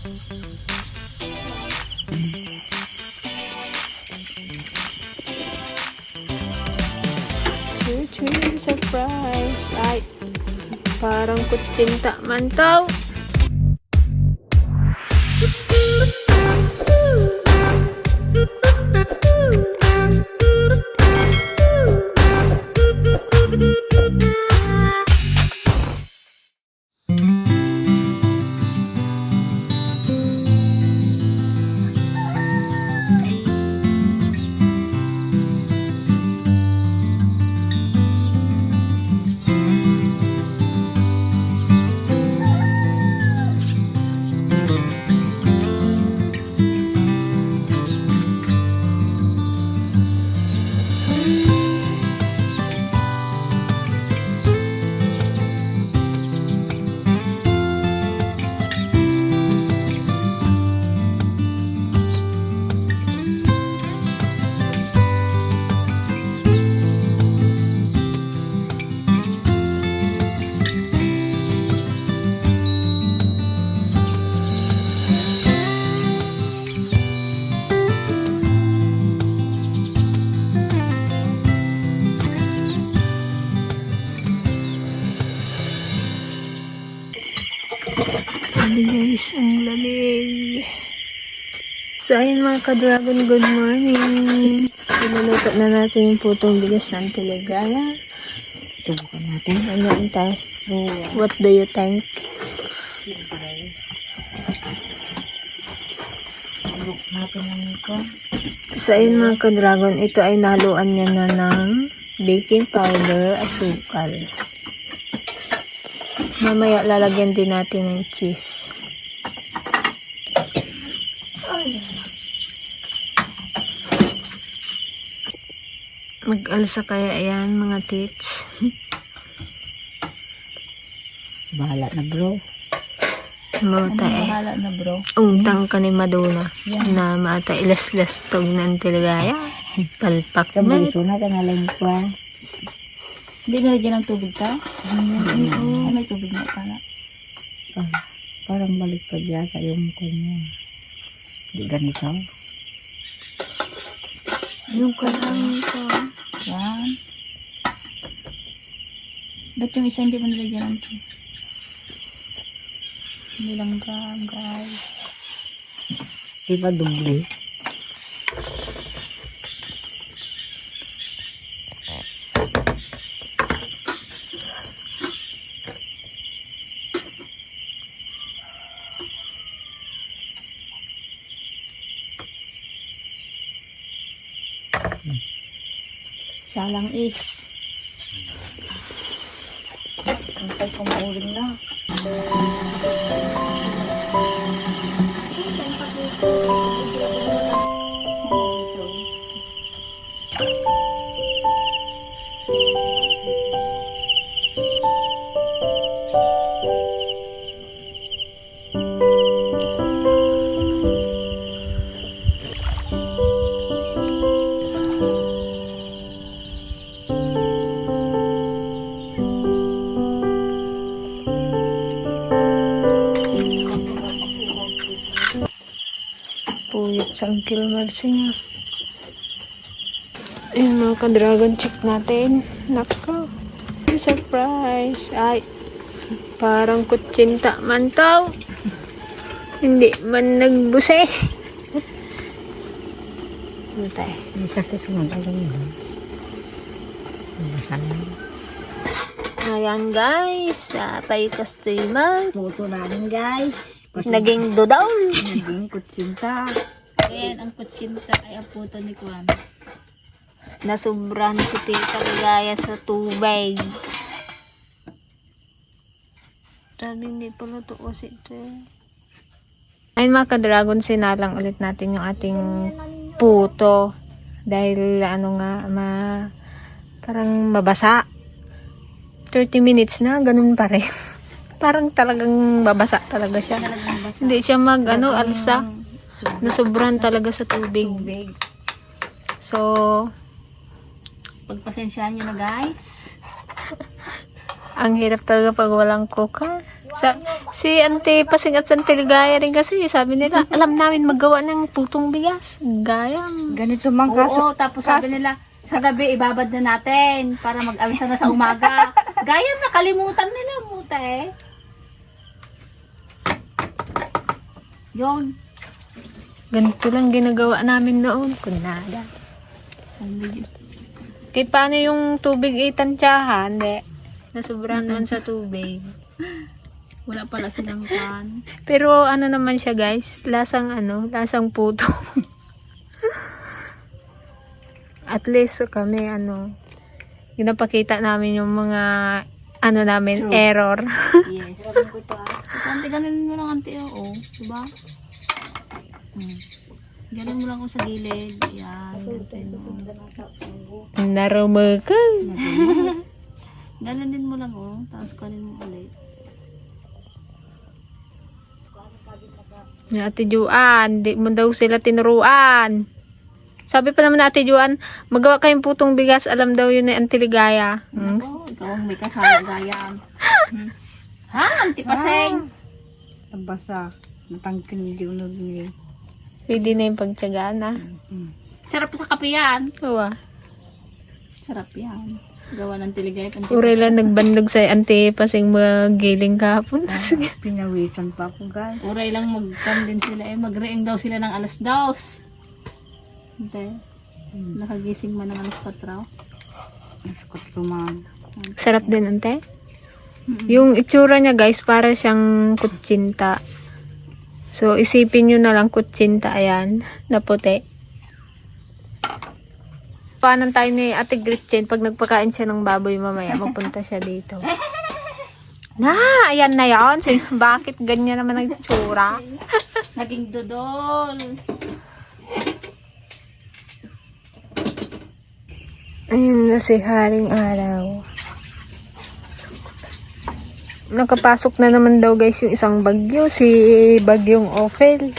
Chuchu, surprise! Ay, parang kutsinta man tao. Sabi guys, ang lamig. So, ayun mga ka-dragon, good morning. Iluluto na natin yung putong bigas ng teligaya. Subukan natin. Ano tayo? Oo. What do you think? Subok natin ang ito. So, ayun mga ka-dragon, ito ay naluan niya na ng baking powder, asukal. Mamaya lalagyan din natin ng cheese. Mag-alsa kaya yan mga tits. Bahala na bro. Mauta eh. Bahala na bro. Ungtang ka ni Madonna Yan. na mata ilas-las tog ng teligaya. Palpak man. Kabuso na ka na lang pa. Hindi na lagyan ng tubig ka? Oo. may tubig na pala. Ah, parang balik pa yata yung kanya. Hindi ganito. Yung kalang ko. Yan. Ba't yung isa hindi mo nilagyan ng tubig? Nilanggam, guys. Di ba dubli? Salang is. Antay kumuling na. Puyit sa Uncle Marcy nga. Ayun mga ka-dragon check natin. Nako. Surprise. Ay. Parang kutsinta man tao. Hindi man nagbuse. Ano tayo? May sa susunod, alam mo. Masana. Ayan guys. Paikas to man. Luto namin guys. Naging dodaw. Naging kutsinta. Ayan, ang kutsinta ay aputo ni Kwan. Nasubran si tita ligaya sa tubig. Sabi hindi pala to kasi ito eh. Ayun mga ka-dragon, sinalang ulit natin yung ating puto. Dahil ano nga, ma, parang mabasa. 30 minutes na, ganun pa rin. parang talagang babasa talaga siya. Hindi siya mag, ano, alsa. Nasubran talaga sa tubig. Tubig. So, Pagpasensyaan nyo na guys. Ang hirap talaga pag walang kuka. Sa, si Ante Pasing at Sante Ligaya rin kasi, sabi nila, alam namin magawa ng putong bigas. Gayam. Ganito man kaso. Oo, tapos sabi nila, sa gabi ibabad na natin para mag-alsa na sa umaga. Gayam nakalimutan nila muta Yun. Ganito lang ginagawa namin noon. Kunada. Kaya paano yung tubig itansyahan? Hindi. Nasobrahan naman sa tubig. Wala pala silang pan. Pero ano naman siya guys, lasang ano, lasang puto. At least kami ano, ginapakita namin yung mga ano namin, error. Yes. Ante, ganun mo lang ante, oo. Diba? Hmm. Ganun mo lang kung sa gilid. Yan. ganun mo. Narumakan. Ganun din mo lang, oh. Tapos kanin mo ulit. Ni Ate Juan, di mo daw sila tinuruan. Sabi pa naman Ate Juan, magawa kayong putong bigas, alam daw yun ni Auntie Ligaya. Hmm? Ako, ikaw ang may kasama gayam. Hmm. Ha? Antipaseng? Nabasa. Natangkin yung unod niya. Pwede na yung pagtsagaan ah. Sarap sa kape yan. Uwa. Sarap yan. Gawa ng tiligay. Ure lang nagbandog sa Auntie Pasing magiling kahapon. Tapos Pinawisan pa ako guys. Uray lang mag-cam din sila eh. Mag-reing daw sila ng alas daos. Hindi. Nakagising man ng alas 4. Nasukot tuman. Sarap din, ante. Yung itsura niya, guys, para siyang kutsinta. So, isipin nyo na lang kutsinta, ayan, na puti. Paano tayo ni Ate Gretchen pag nagpakain siya ng baboy mamaya, magpunta siya dito. Na, ayan na yan. So, bakit ganyan naman ang itsura? Naging dodol. Ayun na si Haring Araw. Nakapasok na naman daw guys yung isang bagyo, si Bagyong Ophel.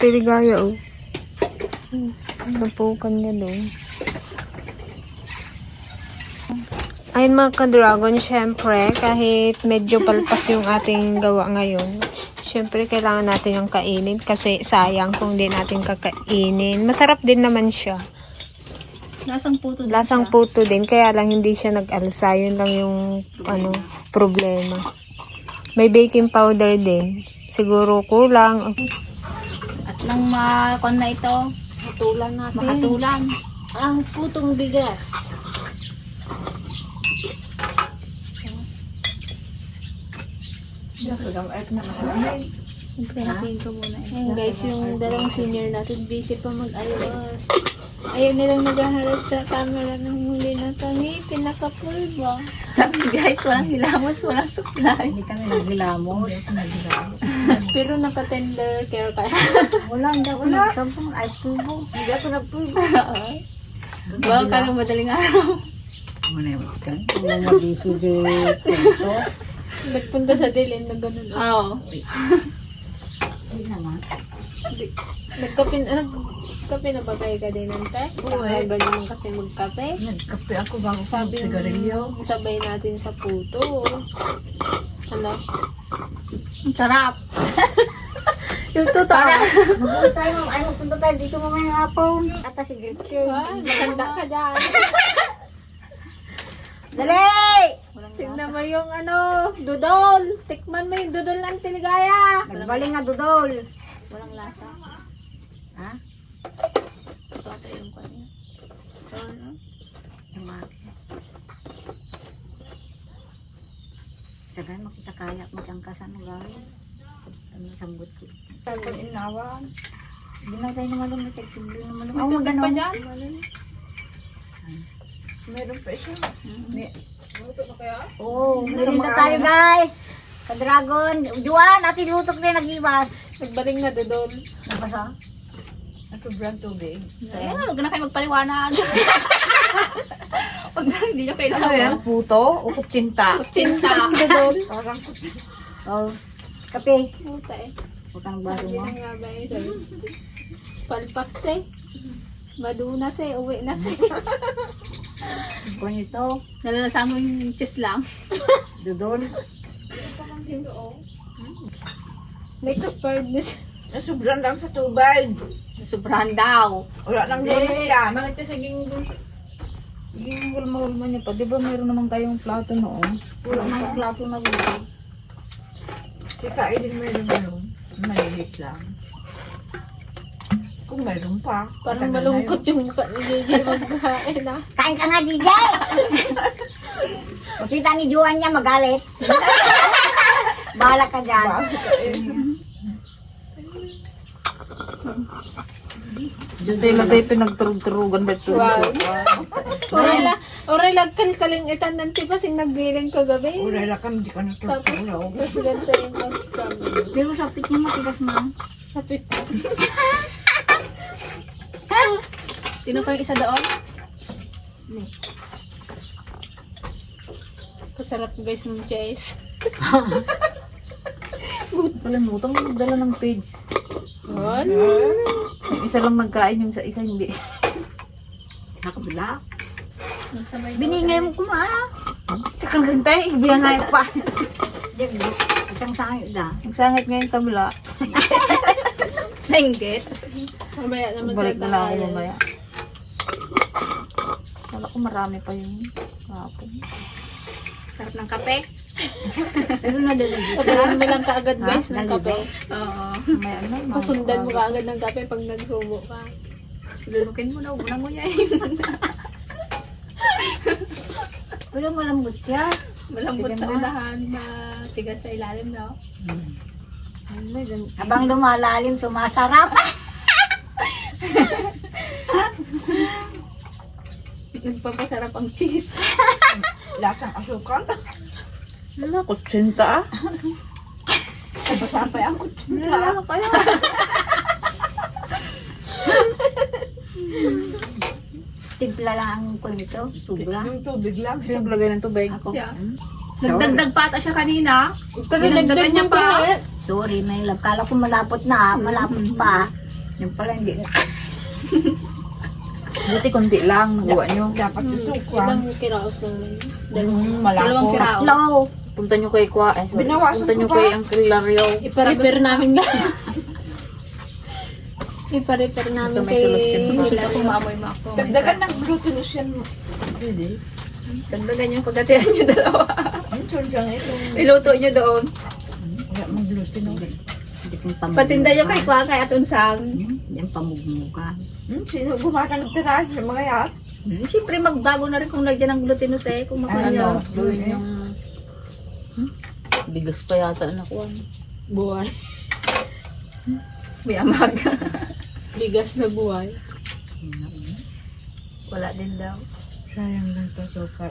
Piligaya oh. Hmm, Napukan niya doon. Ayun mga ka-dragon, syempre, kahit medyo palpak yung ating gawa ngayon, syempre kailangan natin yung kainin kasi sayang kung di natin kakainin. Masarap din naman siya. Lasang puto din Lasang siya. puto din, kaya lang hindi siya nag-alsa. Yun lang yung ano, problema. May baking powder din. Siguro kulang. At lang makon na ito. Hatulan natin. Makatulan. Ang putong bigas. Pinakin ko muna. Ayun guys, yung dalawang senior natin busy pa mag-ayos. Ayaw nilang naghaharap sa camera ng huli na tangi. Pinaka-pulba. Sabi guys, walang hilamos, walang supply. Hindi kami naglamo. Pero naka-tender care ka. Wala, hindi ako nagsampung. Ay, tubo. Hindi ako nagtubo. Bawa ka ng madaling araw. Muna yung kan. Mga mabisi-bisi. Ito. Nagpunta sa Dilin na ganun. Oo. Hindi naman. Nagkape, nagkape na ba kayo ka din ante? Oo eh. Ganyan kasi magkape. Nagkape ako bago sa Sabi sigarilyo. ng sabay natin sa puto. Ano? Ang sarap. Yung totoo. Mag-uwi tayo. Ay, magpunta tayo dito mamaya hapon. Ata si Gretchen. Ay, maganda ka dyan. Dali! Tingnan mo yung ano, dudol. Tikman mo yung dudol ng tiligaya. Nagbaling nga dudol. Walang lasa. Ha? Ito ata yung kanya. Ito, ano? Yung akin. Tagal makita kaya mo siyang kasano gawin. Ano sambot ko. Tagal inawan. Hindi na tayo naman lumit. Simple naman lumit. May tubig pa dyan? Meron pa siya. Oo, meron pa tayo guys. Ka-dragon. Juan, atin lutok na nag-iwas. Nagbaling na dudol. Nabasa? Sobrang tubig. Ayan na, huwag na kayo magpaliwanag. Huwag na, hindi nyo Ano kailangan. Puto o kutsinta? Cinta. Dudol. Parang kutsinta. Oh, kape. Puta eh. Huwag kang baso mo. Palpak se. Maduna se. Uwi na se. Kung ito, Nalalasang mo yung cheese lang. dudol. May preparedness. Nasubran lang sa tubig. Sobrahan daw. Wala nang lunas yan. Bakit sa ginggol? Ginggol mahulma niya pa. Di ba mayroon naman kayong plato noon? Wala nang plato na gulay. Ika, din mayroon meron. Malilit lang. Kung mayroon pa. Parang malungkot yung mukha ni JJ magkain ah. Kain ka nga, DJ! Makita ni Juan niya magalit. Bahala ka dyan. Yun. Bakit ka. Diyan tayo lang tayo pinagturug-turugan ba ito? Wow. Oray la, oray lang kalkalingitan ng tipa sing naggiling kagabi. Wala lang kami, di ka. Tapos yung mag-travel. Pero sapit niya matigas na. Sapit. Sino ko yung isa doon? Kasarap guys ng cheese. Kalimutan mo magdala ng page. What? Yung isa lang nagkain, yung sa isa hindi. Nakabila. Nagsabay daw. Biningay mo kumara. Tekang gantay, ibiyan nga pa. Diyan, isang sangit na. Nagsangit nga yung tabla. Nainggit. Mamaya naman Balik sa na lang ako tangalan. mamaya. Kala ko marami pa yung kapon. Sarap ng kape. Pero nadalagit. Sabihin mo lang kaagad guys Ha? ng kape. Oo. May ano, Pasundan mo kaagad ng kape pag nagsubo ka. Lulukin mo na. Huwag mo nang nguyay. Pero malambot siya. Malambot sa na. unahan. Matigas sa ilalim daw. May gan- Habang lumalalim, sumasarap. Nagpapasarap ang cheese. Lasang asukal. Wala, kutsinta ah. Sabasapay ang kutsinta. Wala kaya. Timpla lang ang kun nito. Sobra. Yung tubig lang. Sino naglagay ng tubig? Ako. Siya. Nagdagdag pa ata siya kanina. Dinagdagan niya pa. Sorry, may love. Kala ko malapot na. Malapot pa. Yung pala hindi na. Buti konti lang, nagawa nyo. Dapat Hmm, itutukan. Ilang kiraos naman. Mm, Dalawang malako. kirao. Slow. Punta nyo kay Kwa. Eh, sorry. Binawasan Punta ko nyo kay Uncle Lario. Ipa-repair namin nga. Ipa-repair namin Ito may kay... ko maamoy mo ako. Dagdagan ng glutinous yan. Hindi. Dagdagan yung pagkatiran nyo dalawa. Ang sunjang ito. Iluto nyo doon. Wala mong. Hindi kong pamugmukan. Patinda nyo kay Kwa kay Atun Sang. Yan pamugmukan. Hmm, sino gumawa ng tira sa mga yan? Hmm, Siyempre magbago na rin kung lagyan ng glutinous eh. Kung Ano? makuha Gawin yung... Bigas pa yata nakuha. Buhay. May amag. Bigas na buhay. Wala din daw. Sayang lang ito sukar.